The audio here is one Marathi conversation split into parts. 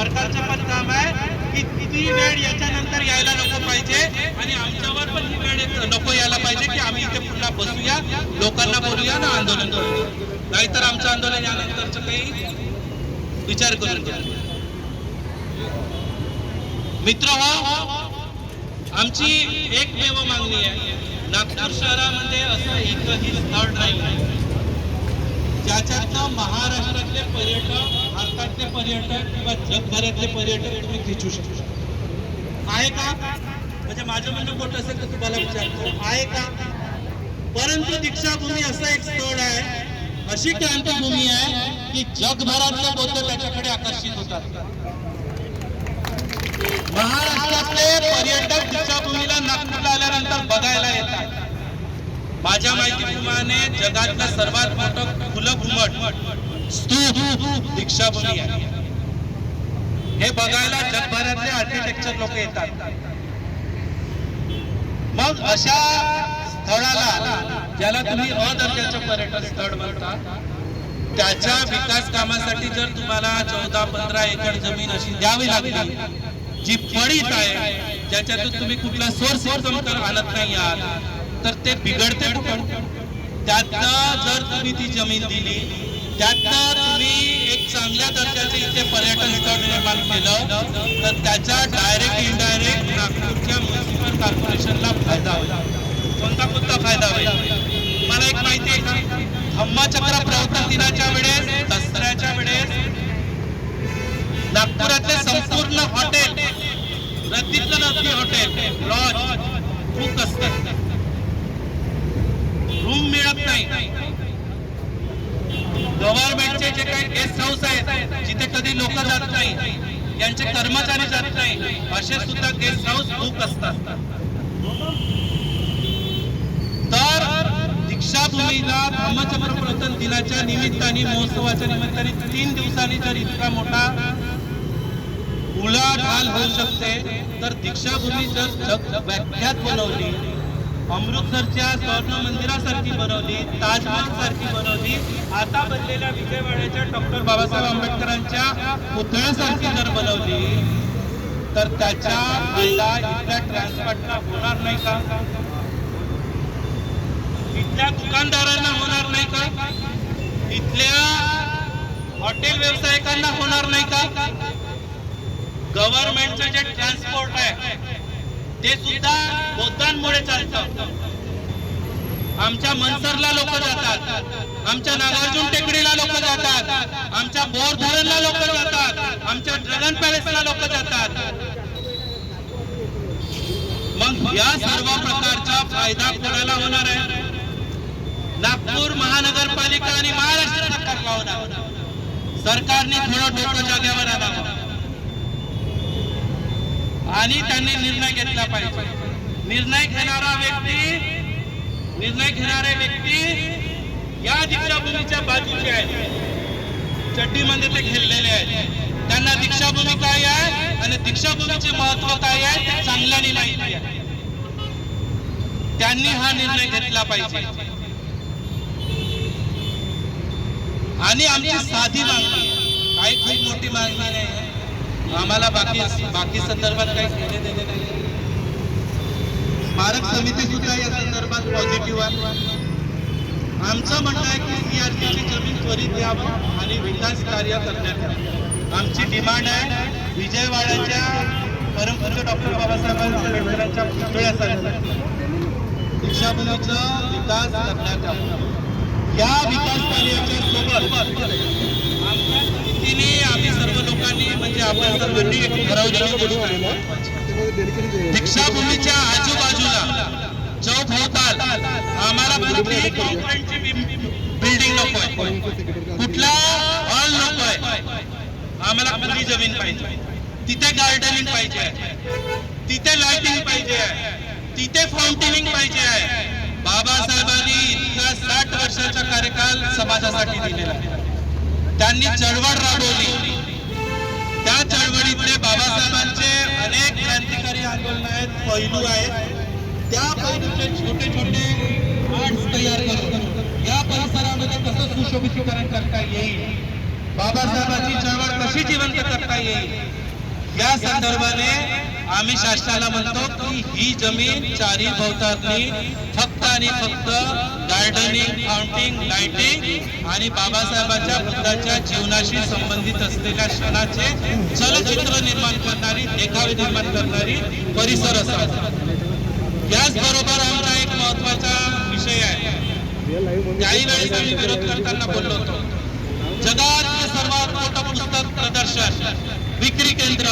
सरकारचं पण काम आहे की ती वेळ याच्यानंतर यायला नको पाहिजे आणि आमच्यावर पण ही वेळ नको यायला पाहिजे की आम्ही इथे पुन्हा बसूया लोकांना बोलूया ना आंदोलन करूया. नाहीतर आमचं आंदोलन यानंतरचं काही विचार करून घ्या मित्र हो आमची एक देव मागणी आहे. नागपूर शहरामध्ये असं एकही स्थळ नाही. ज्याच्यातनं महाराष्ट्रातले पर्यटक देशातले पर्यटक किंवा जगभरातले पर्यटक तुम्ही खेचू शकता. आहे का? म्हणजे माझं म्हणणं मोठं असेल तर तुम्हाला विचारतो. आहे का? परंतु दीक्षाभूमी असं एक स्थळ आहे अशी क्रांतीभूमी आहे की जगभरातले बौद्ध त्याच्याकडे आकर्षित होतात. महाराष्ट्रातले पर्यटक दीक्षाभूमीला नागपूरला आल्यानंतर बघायला येतात. माझ्या माहितीप्रमाणे जगातलं सर्वात मोठं खुलं घुमट स्तूप दीक्षाभूमी आहे. हे बघायला जगभरातले आर्किटेक्चर लोक येतात. मग अशा स्थळाला ज्याला तुम्ही अदर्जाचं पर्यटन स्थळ म्हणता त्याच्या विकास कामासाठी जर तुम्हाला चौदा पंधरा एकर जमीन अशी द्यावी लागली जी पडीत आहे ज्याच्यातून तुम्ही कुठला सोर्स इन्कम आणत नाही आहात तर ते बिघडते कुठं त्यातनं जर तुम्ही ती जमीन दिली त्यातनं तुम्ही एक चांगल्या दर्जाचे इथे पर्यटन स्थळ निर्माण केलं तर त्याचा डायरेक्ट इनडायरेक्ट नागपूरच्या म्युन्सिपल कॉर्पोरेशनला फायदा होईल. कोणता कोणता फायदा होईल? मला एक माहिती आहे धम्मचक्र प्रवर्तन दिनाच्या वेळेस दसऱ्याच्या वेळेस नागपुरातले संपूर्ण हॉटेल रद्दीतलं नसती हॉटेल लॉज बुक असतात रूम मिळत नाही. गव्हर्नमेंटचे जे काही गेस्ट हाऊस आहेत जिथे कधी लोक जात नाही यांचे कर्मचारी जात नाही असे सुद्धा गेस्ट हाऊस बुक असतात. तर दीक्षाभूमीला धम्मचक्र प्रवर्तन दिनाच्या निमित्ताने महोत्सवाच्या निमित्ताने तीन दिवसांनी जर इतका मोठा उलाढाल होऊ शकते तर दीक्षाभूमी जर जग व्याख्यात बनवली अमृतसरच्या स्वर्ण मंदिरासारखी बनवली ताजमहल सारखी बनवली. आता बनलेल्या विजयवाड्याच्या डॉक्टर बाबासाहेब आंबेडकरांच्या पुतळ्यासारखी जर बनवली तर त्याच्या फायदा इथल्या ट्रान्सपोर्टला होणार नाही का? इथल्या दुकानदारांना होणार नाही का? इथल्या हॉटेल व्यावसायिकांना होणार नाही का? गव्हर्नमेंटचं जे ट्रान्सपोर्ट आहे ते सुद्धा बौद्धांमुळे चालतं. आमच्या मनसरला लोक जातात. आमच्या नागार्जुन टेकडीला लोक जातात. आमच्या बोर धरणला लोक जातात. आमच्या ड्रॅगन पॅलेसला लोक जातात. मग या सर्व प्रकारचा फायदा कोणाला होणार आहे? नागपूर महानगरपालिका आणि महाराष्ट्र सरकारला होणार. सरकारने थोडं डोकं जाग्यावर आणावं. आणि त्यांनी निर्णय घेतला पाहिजे. निर्णय घेणारा व्यक्ती निर्णय घेणारे व्यक्ती या दीक्षाभूमीच्या बाजूचे आहेत. चड्डीमध्ये ते खेळलेले आहेत. त्यांना दीक्षाभूमी काय आहे आणि दीक्षाभूमीचे महत्त्व काय आहे ते चांगल्याने माहिती आहे. त्यांनी हा निर्णय घेतला पाहिजे. आणि आमची साधी मागणी काही खूप मोठी मागणी नाही आम्हाला बाकी बाकी संदर्भात काही घेणे देणे नाही. स्मारक समिती सुद्धा या संदर्भात पॉझिटिव्ह आहे. आमचं म्हणणं आहे की सीआरसीची जमीन त्वरित द्यावं आणि विकास कार्य करण्यात यावं. आमची डिमांड आहे. विजयवाड्याच्या परमपूज्य डॉक्टर बाबासाहेब आंबेडकरांच्या पुतळ्यासाठी दीक्षाभूमीचा विकास करण्यात यावा. या विकास कार्याच्या सोबत आमच्या आम्ही सर्व लोकांनी म्हणजे आपण सर्वांनी ठरवलेली गोष्ट आहे दीक्षाभूमीच्या आजूबाजूला चौभोवताल आम्हाला कुठलीही कॉन्क्रीटची बिल्डिंग नको आहे कुठला हॉल नको आहे आम्हाला कुठली जमीन पाहिजे. तिथे गार्डनिंग पाहिजे. तिथे लाइटिंग पाहिजे. आहे तिथे फाउंटेनिंग पाहिजे. आहे बाबासाहेबांनी इतका साठ वर्षाचा कार्यकाल समाजासाठी दिलेला आहे. त्यांनी चळवळ राबवली. त्या चळवळीतले बाबासाहेबांचे अनेक क्रांतिकारी आंदोलन आहेत पैलू आहेत. त्या पैलूचे छोटे छोटे आर्ट्स तयार करून या परिसरामध्ये कसं सुशोभीकरण करता येईल बाबासाहेबांची चळवळ कशी जिवंत करता येईल या संदर्भाने आम्ही शासनाला म्हणतो की ही जमीन चारी भोवतातली फक्त आणि फक्त गार्डनिंग फाउंटिंग लाइटिंग आणि बाबासाहेबांच्या बुद्धाच्या जीवनाशी संबंधित असलेल्या क्षणाचे चलचित्र निर्माण करणारी देखावे निर्माण करणारी परिसर असावा. याचबरोबर आमचा एक महत्त्वाचा विषय आहे. काही वेळेस आम्ही विरोध करताना बोललो होतो. जगातले सर्वात मोठं पुस्तक प्रदर्शन विक्री केंद्र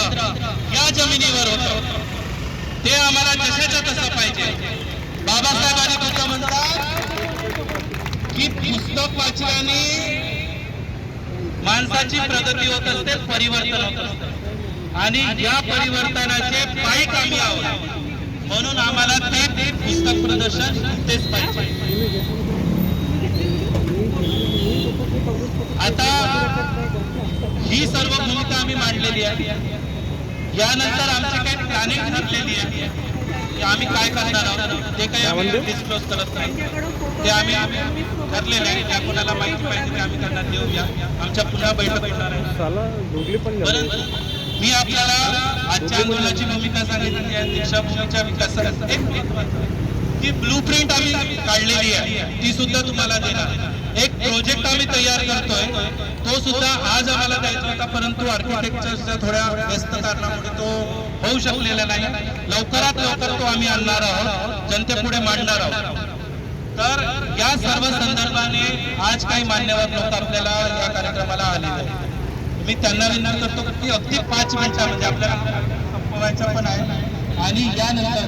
या जमिनीवर होतं. ते आम्हाला जशाच्या तसं पाहिजे? बाबासाहेबांनी आणि बुद्ध म्हणतात की पुस्तक वाचल्याने माणसाची प्रगती होत असते परिवर्तन होत आणि या परिवर्तनाचे पाय आम्ही आहोत म्हणून आम्हाला ते ते पुस्तक प्रदर्शन तेच पाहिजे. आता ही सर्व भूमिका आम्ही मांडलेली आहे. यानंतर आमची काही प्लॅनिंग ठरलेली आहे. की आम्ही काय करणार आहोत ते काही आम्ही डिस्क्लोज करत नाही. ते आम्ही ठरलेले आहे त्या कोणाला माहिती पाहिजे ते आम्ही त्यांना देऊया आमच्या पुन्हा बैठक होणार आहे. परंतु मी आपल्याला आजच्या आंदोलनाची भूमिका सांगितली आहे दीक्षाभूमीच्या विकासात. एक महत्त्वाचं की ब्लूप्रिंट आम्ही काढलेली आहे. ती सुद्धा तुम्हाला देणार. एक प्रोजेक्ट आम्ही तयार करतोय. तो सुद्धा आज आम्हाला द्यायचा होता परंतु आर्किटेक्चरच्या थोड्या व्यस्त कारणामुळे तो होऊ शकलेला नाही. लवकरात लवकर तो आम्ही आणणार आहोत जनतेपुढे मांडणार आहोत. तर या सर्व संदर्भाने आज काही मान्यवर लोक आपल्याला या कार्यक्रमाला आले मी त्यांना विनंती करतो की अगदी पाच मिनिटामध्ये आपल्याला संपवायचं पण आहे. आणि यानंतर